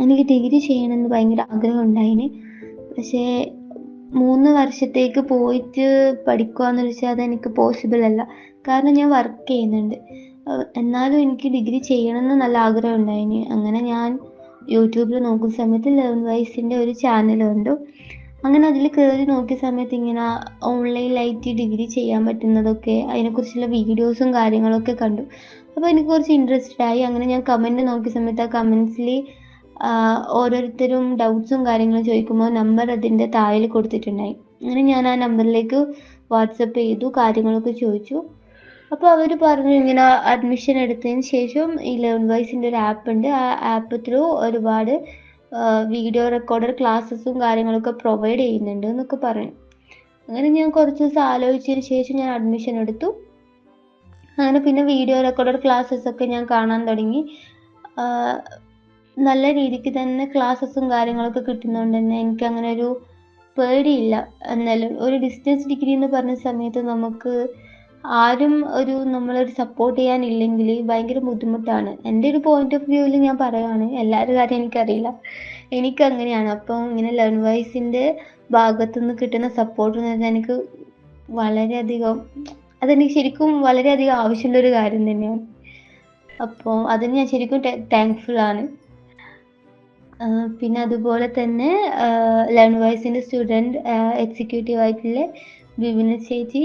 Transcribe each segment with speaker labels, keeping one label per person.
Speaker 1: എനിക്ക് ഡിഗ്രി ചെയ്യണമെന്ന് ഭയങ്കര ആഗ്രഹം ഉണ്ടായിന് പക്ഷേ മൂന്ന് വർഷത്തേക്ക് പോയിട്ട് പഠിക്കുകയെന്ന് വെച്ചാൽ അതെനിക്ക് പോസിബിൾ അല്ല. കാരണം ഞാൻ വർക്ക് ചെയ്യുന്നുണ്ട്. എന്നാലും എനിക്ക് ഡിഗ്രി ചെയ്യണമെന്ന് നല്ല ആഗ്രഹം ഉണ്ടായിന് അങ്ങനെ ഞാൻ യൂട്യൂബിൽ നോക്കുന്ന സമയത്ത് ലേൺ വൈസിന്റെ ഒരു ചാനൽ കണ്ടു. അങ്ങനെ അതിൽ കയറി നോക്കിയ സമയത്ത് ഇങ്ങനെ ഓൺലൈനിലായിട്ട് ഡിഗ്രി ചെയ്യാൻ പറ്റുന്നതൊക്കെ അതിനെക്കുറിച്ചുള്ള വീഡിയോസും കാര്യങ്ങളൊക്കെ കണ്ടു. അപ്പോൾ എനിക്ക് കുറച്ച് ഇൻട്രസ്റ്റഡ് ആയി. അങ്ങനെ ഞാൻ കമന്റ് നോക്കിയ സമയത്ത് ആ കമൻസിൽ ഓരോരുത്തരും ഡൗട്ട്സും കാര്യങ്ങളും ചോദിക്കുമ്പോൾ നമ്പർ അതിന്റെ താഴെ കൊടുത്തിട്ടുണ്ടായി. അങ്ങനെ ഞാൻ ആ നമ്പറിലേക്ക് വാട്സപ്പ് ചെയ്തു കാര്യങ്ങളൊക്കെ ചോദിച്ചു. അപ്പോൾ അവർ പറഞ്ഞു ഇങ്ങനെ അഡ്മിഷൻ എടുത്തതിന് ശേഷം ഈ ലേൺ വൈസിന്റെ ഒരു ആപ്പ് ഉണ്ട്. ആ ആപ്പ് ത്രൂ ഒരുപാട് വീഡിയോ റെക്കോർഡർ ക്ലാസ്സസും കാര്യങ്ങളൊക്കെ പ്രൊവൈഡ് ചെയ്യുന്നുണ്ട് എന്നൊക്കെ പറഞ്ഞു. അങ്ങനെ ഞാൻ കുറച്ച് ദിവസം ആലോചിച്ചതിന് ശേഷം ഞാൻ അഡ്മിഷൻ എടുത്തു. അങ്ങനെ പിന്നെ വീഡിയോ റെക്കോർഡർ ക്ലാസ്സസ് ഒക്കെ ഞാൻ കാണാൻ തുടങ്ങി. നല്ല രീതിക്ക് തന്നെ ക്ലാസ്സസും കാര്യങ്ങളൊക്കെ കിട്ടുന്നതുകൊണ്ട് തന്നെ എനിക്ക് അങ്ങനെ ഒരു പേടിയില്ല. എന്നാലും ഒരു ഡിസ്റ്റൻസ് ഡിഗ്രി എന്ന് പറഞ്ഞ സമയത്ത് നമുക്ക് ആരും ഒരു നമ്മളൊരു സപ്പോർട്ട് ചെയ്യാനില്ലെങ്കിൽ ഭയങ്കര ബുദ്ധിമുട്ടാണ്. എന്റെ ഒരു പോയിന്റ് ഓഫ് വ്യൂവിൽ ഞാൻ പറയുകയാണ് എല്ലാവരുടെ കാര്യം എനിക്കറിയില്ല. എനിക്ക് അങ്ങനെയാണ് അപ്പം ഇങ്ങനെ ലേൺ വൈസിന്റെ ഭാഗത്തുനിന്ന് കിട്ടുന്ന സപ്പോർട്ട് എന്ന് പറഞ്ഞാൽ എനിക്ക് വളരെയധികം അതെനിക്ക് ശരിക്കും വളരെയധികം ആവശ്യമുള്ളൊരു കാര്യം തന്നെയാണ്. അപ്പോൾ അതിന് ഞാൻ ശരിക്കും താങ്ക്ഫുൾ ആണ്. പിന്നെ അതുപോലെ തന്നെ ലേൺ സ്റ്റുഡന്റ് എക്സിക്യൂട്ടീവ് ആയിട്ടുള്ള വിപിന ചേച്ചി.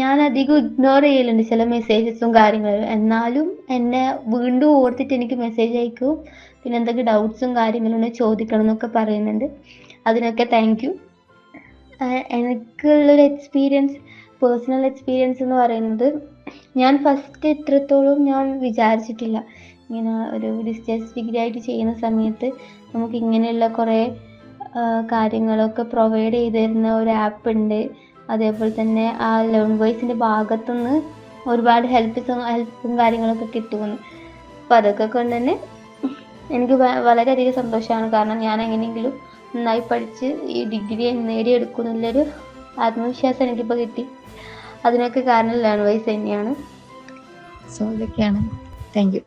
Speaker 1: ഞാൻ അധികം ഇഗ്നോർ ചെയ്യലുണ്ട് ചില മെസ്സേജസും കാര്യങ്ങളും. എന്നാലും എന്നെ വീണ്ടും ഓർത്തിട്ട് എനിക്ക് മെസ്സേജ് അയക്കും. പിന്നെ എന്തൊക്കെ ഡൗട്ട്സും കാര്യങ്ങളും ചോദിക്കണം എന്നൊക്കെ പറയുന്നുണ്ട്. അതിനൊക്കെ താങ്ക് യു എനിക്കുള്ളൊരു എക്സ്പീരിയൻസ് പേഴ്സണൽ എക്സ്പീരിയൻസ് എന്ന് പറയുന്നത് ഞാൻ ഫസ്റ്റ് ഇത്രത്തോളം ഞാൻ വിചാരിച്ചിട്ടില്ല. ഇങ്ങനെ ഒരു ഡിസ്റ്റൻസ് ഡിഗ്രി ആയിട്ട് ചെയ്യുന്ന സമയത്ത് നമുക്ക് ഇങ്ങനെയുള്ള കുറേ കാര്യങ്ങളൊക്കെ പ്രൊവൈഡ് ചെയ്ത് തരുന്ന ഒരു ആപ്പ് ഉണ്ട്. അതേപോലെ തന്നെ ആ ലേൺ വോയിസിന്റെ ഭാഗത്തുനിന്ന് ഒരുപാട് ഹെൽപ്പ് ഹെൽപ്പും കാര്യങ്ങളൊക്കെ കിട്ടുമെന്ന്. അപ്പോൾ അതൊക്കെ കൊണ്ട് തന്നെ എനിക്ക് വളരെയധികം സന്തോഷമാണ്. കാരണം ഞാൻ എങ്ങനെയെങ്കിലും നന്നായി പഠിച്ച് ഈ ഡിഗ്രി നേടിയെടുക്കും എന്നുള്ളൊരു ആത്മവിശ്വാസം എനിക്കിപ്പോൾ കിട്ടി. അതിനൊക്കെ കാരണം ലേൺ വൈസ് തന്നെയാണ്.
Speaker 2: സോ ഇതൊക്കെയാണ്. Thank you